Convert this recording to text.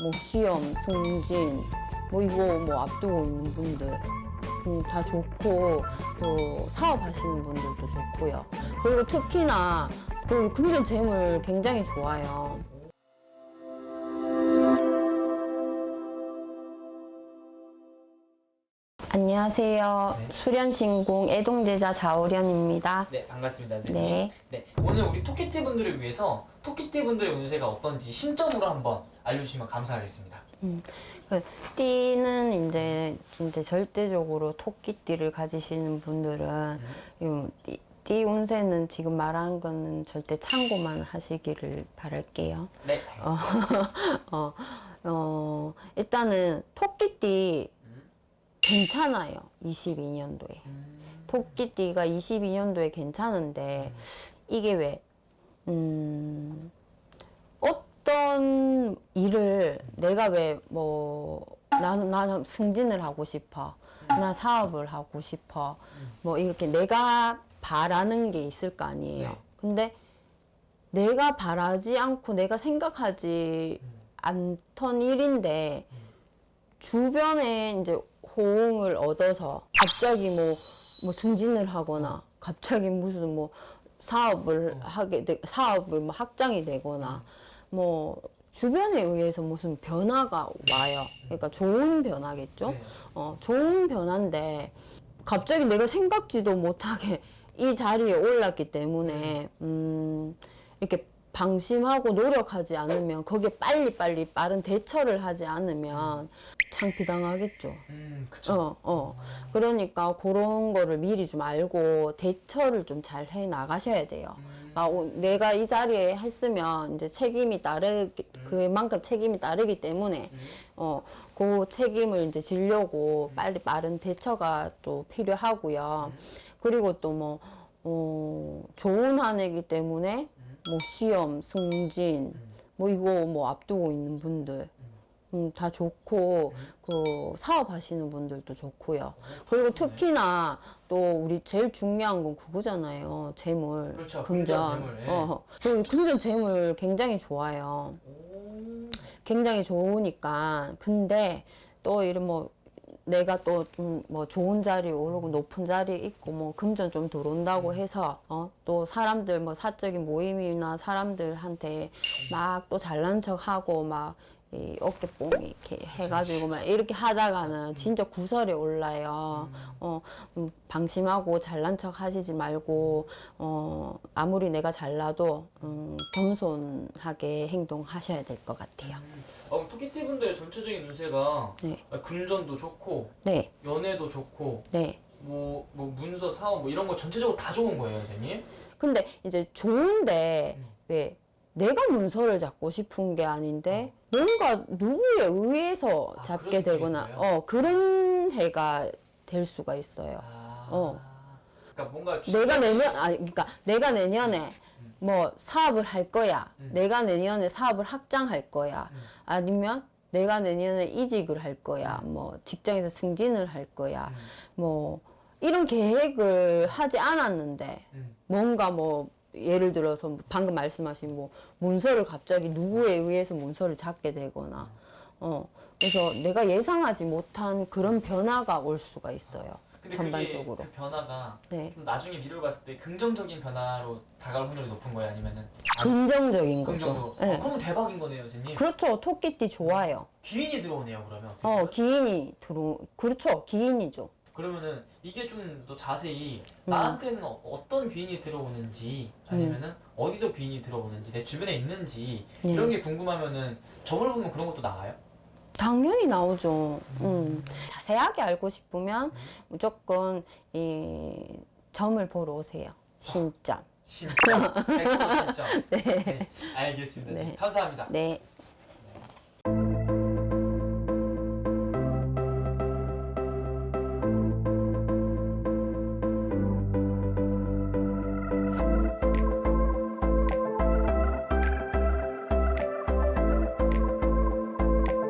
뭐 시험, 승진, 뭐 이거 뭐 앞두고 있는 분들 음, 다 좋고 또 사업하시는 분들도 좋고요. 그리고 특히나 그 금전 재물 굉장히 좋아요. 안녕하세요. 네. 수련신공 애동제자 자오련입니다. 네, 반갑습니다, 선생님. 네. 네, 오늘 우리 토끼띠 분들을 위해서 토끼띠 분들의 운세가 어떤지 신점으로 한번 알려주시면 감사하겠습니다. 그 띠는 이제 진짜 절대적으로 토끼띠를 가지시는 분들은 이 띠, 띠 운세는 지금 말한 거는 절대 참고만 하시기를 바랄게요. 네, 알겠습니다. 어, 어, 일단은 토끼띠 괜찮아요. 22년도에. 음, 토끼띠가 22년도에 괜찮은데 이게 왜 음, 어떤 일을 내가 왜 뭐 나는 나는 승진을 하고 싶어 나 사업을 하고 싶어 뭐 이렇게 내가 바라는 게 있을 거 아니에요 네. 근데 내가 바라지 않고 내가 생각하지 않던 일인데 주변에 이제 호응을 얻어서 갑자기 뭐, 뭐 승진을 하거나 갑자기 무슨 뭐 사업을 하게 되, 사업을 뭐 확장이 되거나 뭐 주변에 의해서 무슨 변화가 와요. 그러니까 좋은 변화겠죠. 네. 어, 좋은 변화인데 갑자기 내가 생각지도 못하게 이 자리에 올랐기 때문에 음, 이렇게 방심하고 노력하지 않으면 거기에 빨리빨리 빠른 대처를 하지 않으면 창피당하겠죠. 음, 그쵸. 어, 어. 그러니까 그런 거를 미리 좀 알고 대처를 좀 잘 해 나가셔야 돼요. 음, 아, 오, 내가 이 자리에 했으면 이제 책임이 따르 그만큼 책임이 따르기 때문에 음. 어, 그 책임을 이제 지려고 빨리 빠른 대처가 또 필요하고요. 그리고 또 뭐, 어, 좋은 한 해이기 때문에 뭐 시험, 승진, 뭐 이거 뭐 앞두고 있는 분들 음, 다 좋고 그 사업하시는 분들도 좋고요. 그리고 특히나 또 우리 제일 중요한 건 그거잖아요. 재물, 그렇죠. 금전. 금전, 재물, 예. 어, 금전 재물 굉장히 좋아요. 오, 굉장히 좋으니까 근데 또 이런 뭐 내가 또 좀 뭐 좋은 자리에 오르고 높은 자리에 있고 뭐 금전 좀 들어온다고 해서 어 또 사람들 뭐 사적인 모임이나 사람들한테 막 또 잘난 척하고 막 이 어깨뽕 이렇게 해가지고 막 이렇게 하다가는 진짜 구설에 올라요. 어 음, 방심하고 잘난 척 하시지 말고 어 아무리 내가 잘나도 음, 겸손하게 행동하셔야 될 것 같아요. 어, 토끼띠 분들의 전체적인 운세가 네. 아, 금전도 좋고 네, 연애도 좋고 네. 뭐, 뭐 문서 사업 뭐 이런 거 전체적으로 다 좋은 거예요, 선생님. 근데 이제 좋은데 음. 왜 내가 문서를 잡고 싶은 게 아닌데 뭔가 누구에 의해서 아, 잡게 그런 되거나 어 그런 해가 될 수가 있어요. 아, 어. 그러니까 뭔가 내가 내년 아 그러니까 내가 내년에 뭐 사업을 할 거야. 음. 내가 내년에 사업을 확장할 거야. 음. 아니면 내가 내년에 이직을 할 거야. 뭐 직장에서 승진을 할 거야. 음. 뭐 이런 계획을 하지 않았는데 음. 뭔가 뭐 예를 들어서 방금 말씀하신 뭐 문서를 갑자기 누구에 의해서 문서를 잡게 되거나 어 그래서 내가 예상하지 못한 그런 변화가 올 수가 있어요. 근데 전반적으로. 그게 그 변화가 네. 좀 나중에 미래를 봤을 때 긍정적인 변화로 다가올 확률이 높은 거예요, 아니면은 안- 긍정적인 거죠. 긍정적으로? 네. 어, 그러면 대박인 거네요, 선생님. 그렇죠. 토끼띠 좋아요. 귀인이 들어오네요, 그러면. 어. 기인이 들어, 그렇죠. 기인이죠. 그러면은 이게 좀 더 자세히 음. 나한테는 어- 어떤 귀인이 들어오는지 아니면은 어디서 귀인이 들어오는지 내 주변에 있는지 네. 이런 게 궁금하면은 점을 보면 그런 것도 나와요? 당연히 나오죠. 음. 자세하게 알고 싶으면 무조건 이 점을 보러 오세요. 신점. 진짜 100% 진짜 네. 네, 알겠습니다 네. 감사합니다 네.